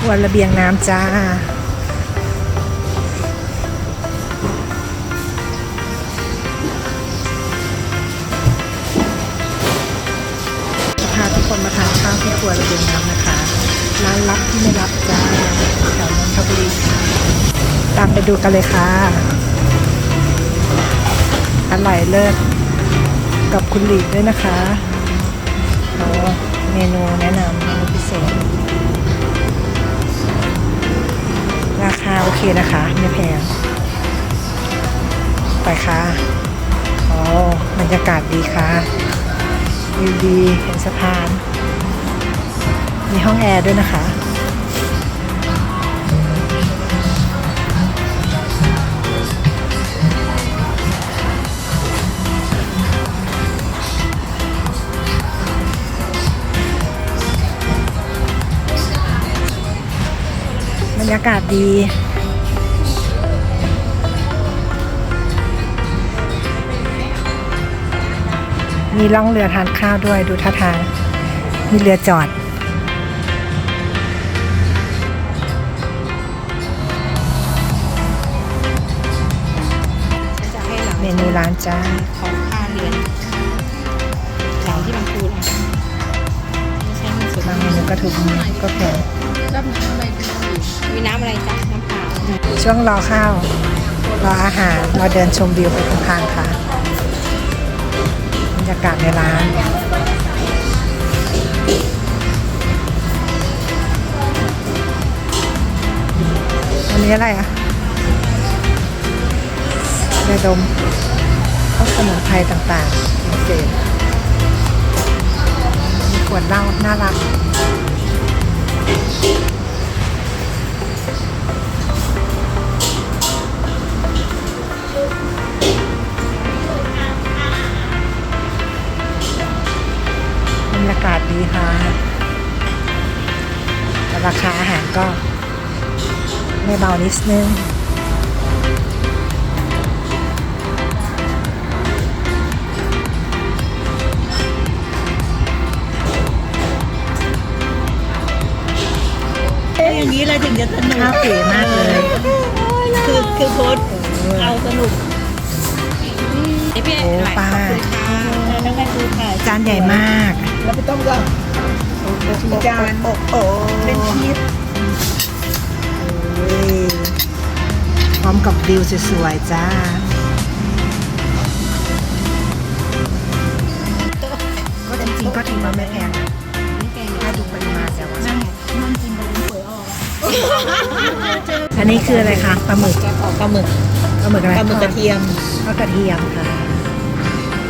ครัวระเบียงน้ำจ้า พาทุกคนมาทานข้าวที่ครัวระเบียงน้ำนะคะ ร้านลับที่ไม่รับจ้าแถวนนทบุรีค่ะตามไปดูกันเลยค่ะ อร่อยเลิศกับคุณหลีดด้วยนะคะเมนูแนะนำเมนูพิเศษ ราคาโอเคนะคะ ไม่แพง ไปค่ะอ๋อบรรยากาศดีค่ะวิวดีเห็นสะพาน มีห้องแอร์ด้วยนะคะากาศดี มีล่องเรือทานข้าวด้วยดูท่าทาง มีเรือจอดฉันจะให้หลังเมนูร้านจ้าของค่าเรือน ดบางเมนูก็ถูกก็แพงรับน้ำอะไรมีน้ำอะไรจ๊ะน้ำเปล่าช่วงรอข้าวรออาหารเราเดินชมวิวไปข้างๆค่ะบรรยากาศในร้านอันนี้อะไรอะยาดมพวกสมุนไพรต่างๆพิเศษมี ขวดเหล้าน่ารัก บรรยากาศดีค่ะแต่ราคาอาหารก็ไม่เบานิดนึง อย่างนี้เราถึงจะสนุกข้าวเก๋มากเลย คือคือโค้ดเอาสนุกไอพี่โอ้หลายปลาขอบคุณค่ะแล้วก็คือค่ะจานใหญ่มาก แล้วไปต้มก่อนจานโอ้โหเป็นชีสโอ้ยพร้อมกับวิวสวยๆจ้าก็จริงๆก็ถือว่าไม่แพง อันนี้คืออะไรคะปลาหมึกแกงออกปลาหมึกปลาหมึกอะไรปลาหมึกกระเทียมทอดกระเทียมค่ะ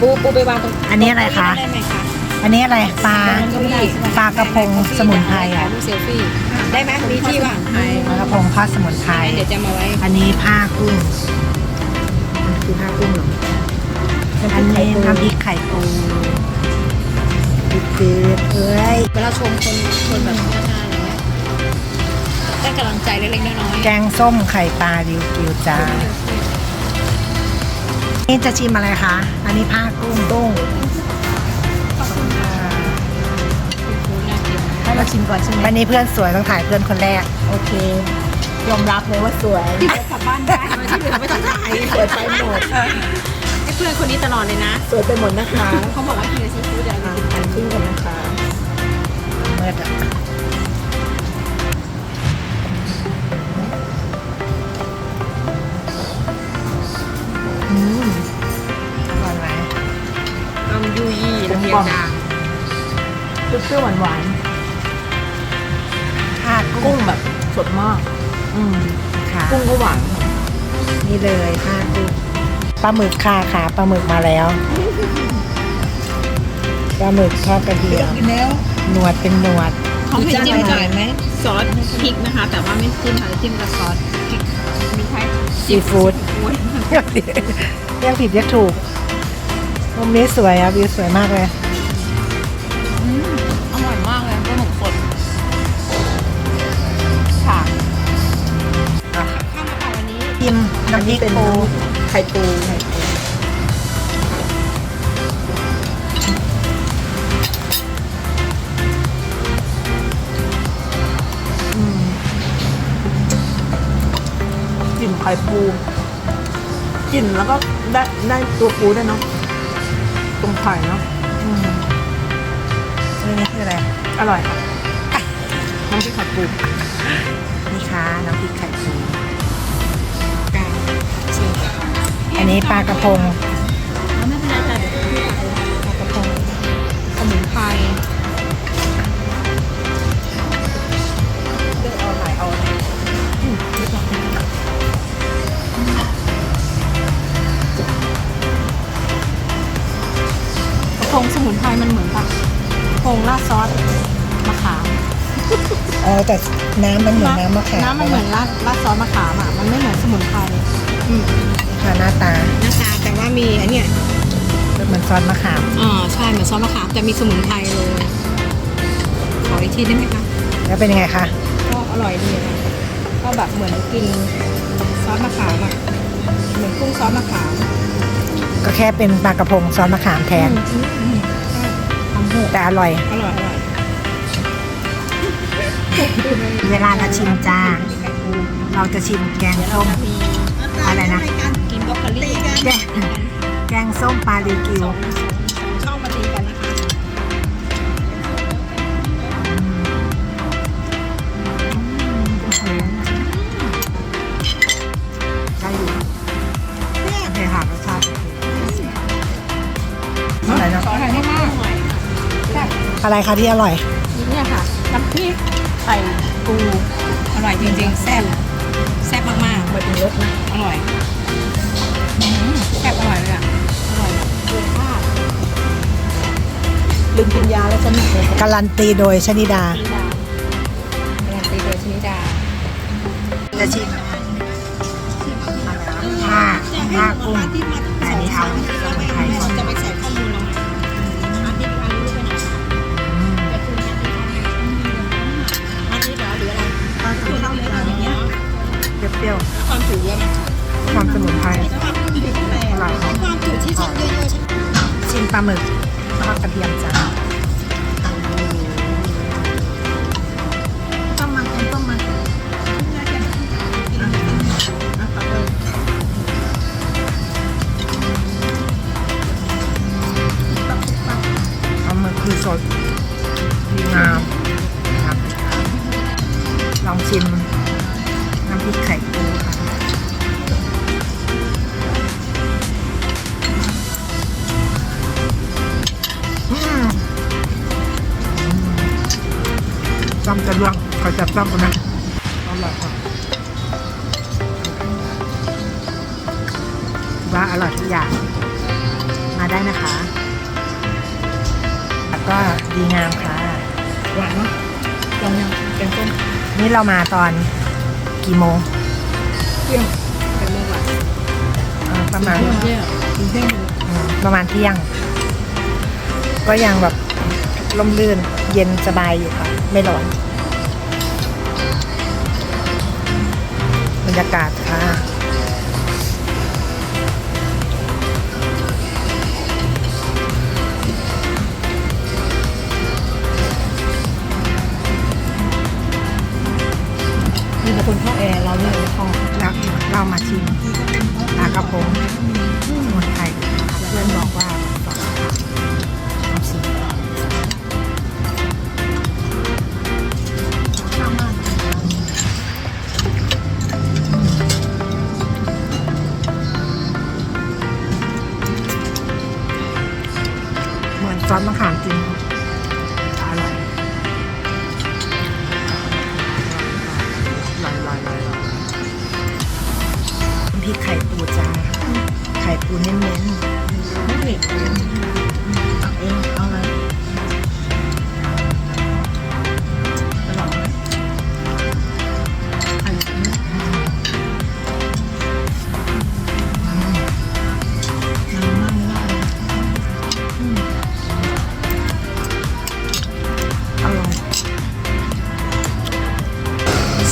ปูปูไปวางตรงอันนี้อะไรคะได้ไหมคะอันนี้อะไรปลาก็ไม่ได้ปลากระพงสมุนไพรอะถ่ายรูปเซลฟี่ได้ไหมมีที่ว่างปลากระพงทอดสมุนไพรเดี๋ยวจะมาไว้อันนี้ผ้ากุ้งมันคือผ้ากุ้งเหรออันนี้น้ำพริกไข่ปูจืดๆเอ้ยเวลาชมคนคนแบบ ไรเงี้ยได้กำลังใจเล็กๆน้อยแกงส้มไข่ปลาริวกิวจ้านี่จะชิมอะไรคะ อันนี้ผ้ากุ้งกุ้งๆน่ากินให้เราชิมก่อนใช่ไหมวันนี้เพื่อนสวยต้องถ่ายเพื่อนคนแรก โอเค ยอมรับเลยว่าสวยกลับบ้านได้ที่เหลือไม่ต้องถ่ายสวยไปหมดไอ้เพื่อนคนนี้ตลอดเลยนะสวยไปหมดนะคะเขาบอกว่ากินซีฟู้ดอะไรอะทานครึ่งกันนะคะ เมื่ออะอื ยี่น้ำเยียงดางเปรี้ยวหวานผ้าๆกุ้กุ้งงแบบสดมาก อืมค่ะ กุ้งก็หวานนี่เลยผ้ากุ้งปลาหมึกค่ะค่ะปลาหมึกมาแล้วปลาหมึกทอดกระเทียมกินแล้วหนวดเป็นหนวดเขาให้จิ้มจ่ายไหมซอสพริกนะคะ แต่ว่าไม่จิ้มค่ะจิ้มกับซอสพริกมีแค่ซีฟู้ดฟู้ดเรียกผิดเรียกผิดเรียกถูกมุมนี้สวยอะวิวสวยมากเลยิมน้ำพริกเป็นไข่ปูกลิ่นไข่ปูกลิ่นแล้วก็ได้ได้ตัวปูได้เนาะตรงไข่เนาะนี่คืออะไร อร่อยค่ะน้ำพริกไข่ปูนี่ค่ะน้ำพริกไข่ปู อันนี้ปลากระพงไม่เป็นไรค่ะเดี๋ยวพี่ตักเลยปลากระพงสมุนไพรเลือกเอาหลายเอาเลยอืมเรียบร้อยแล้วกระพงสมุนไพรมันเหมือนแบบกระพงราดซอสมะขามอ๋อแต่น้ำมันเหมือนน้ำมะขามน้ำมันเหมือนราดราดซอสมะขามอะ มันไม่เหมือนสมุนไพร อืมค่ะหน้าตาหน้าตาแต่ว่ามีอันเนี้ยเหมือนซอสมะขามอ่าใช่เหมือนซอสมะขามแต่มีสมุนไพรโรยขออีกทีได้ไหมคะแล้วเป็นยังไงคะก็อร่อยดีนะก็แบบเหมือนกินซอสมะขามอะเหมือนกุ้งซอสมะขามก็แค่เป็นปลากระพงซอสมะขามแทนอืมอืมใช่ทำเถอะแต่อร่อย อร่อยอร่อยเวลาเราชิมจ้า เราจะชิมแกงส้ม อะไรนะกินบรอกโคลี่แกงแกงส้มปลาลีกิวช่องมาตีกันนะคะได้อยู่โอเคค่ะรสชาติอะไรเนาะขออร่อยให้มากแซ่บอะไรคะที่อร่อยเนี่ยค่ะน้ำพริกไข่ปูอร่อยจริงๆ แซ่บแซ่บมากๆ มาถึงรสนะอร่อยอืมแซ่บอร่อยเลยอะ อร่อยแบบเกินคาดลืมกินยาแล้วสนุกเลยการันตีโดยชนิดาชนิดาการันตีโดยชนิดาจะชิมห้าห้ากุ้งแต่อันนี้เอาสมุนไพรก่อนจะไปใส่ข้อมูลเราไงอาทิตย์อันรู้ไปหน่อยอืมจะคืนอาทิตย์อาทิตย์เหรอหรืออะไรก็สมุนไพรอย่างเงี้ย เปรี้ยวความจุเยอะไหมๆความสมุนไพรอร่อยค่ะความจุที่ฉันเยอะๆฉันชิมปลาหมึกทอดกระเทียมจ้า จับจ้ำกันนะอร่อยค่ะว่าอร่อยทุกอย่าง มาได้นะคะ แล้วก็ดีงามค่ะ หวานเนาะลองยังแกงส้มนี่เรามาตอนกี่โมงเปรี้ยวเป็นเมื่อวานประมาณเที่ยงเที่ยงประมาณเที่ยง ก็ยังแบบลมลื่นเย็นสบายอยู่ค่ะ ไม่ร้อน รรยากาศค่ะ อนซอสมะขามจริงอร่อยลอยลอยลอยลอยน้ำพริกไข่ปูจ้าไข่ปูเน้นไม่เผ็ด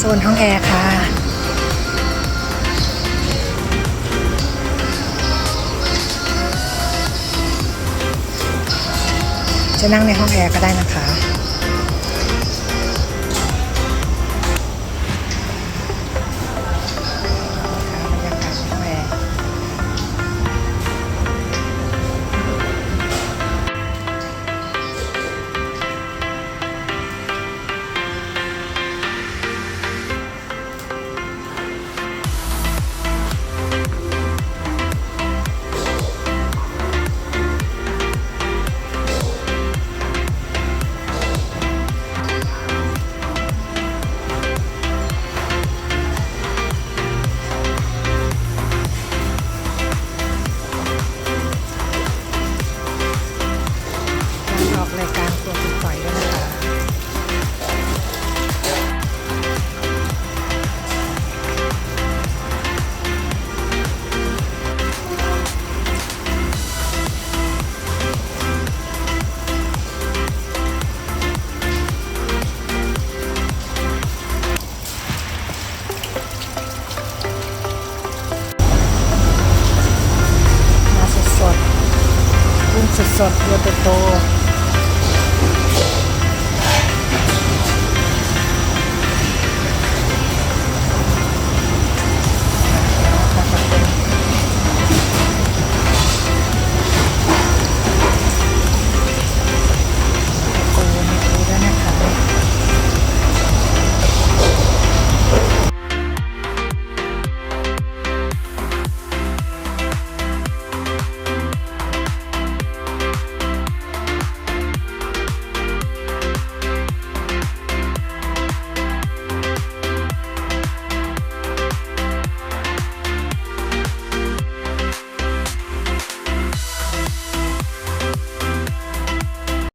โซนห้องแอร์ค่ะ จะนั่งในห้องแอร์ก็ได้นะคะ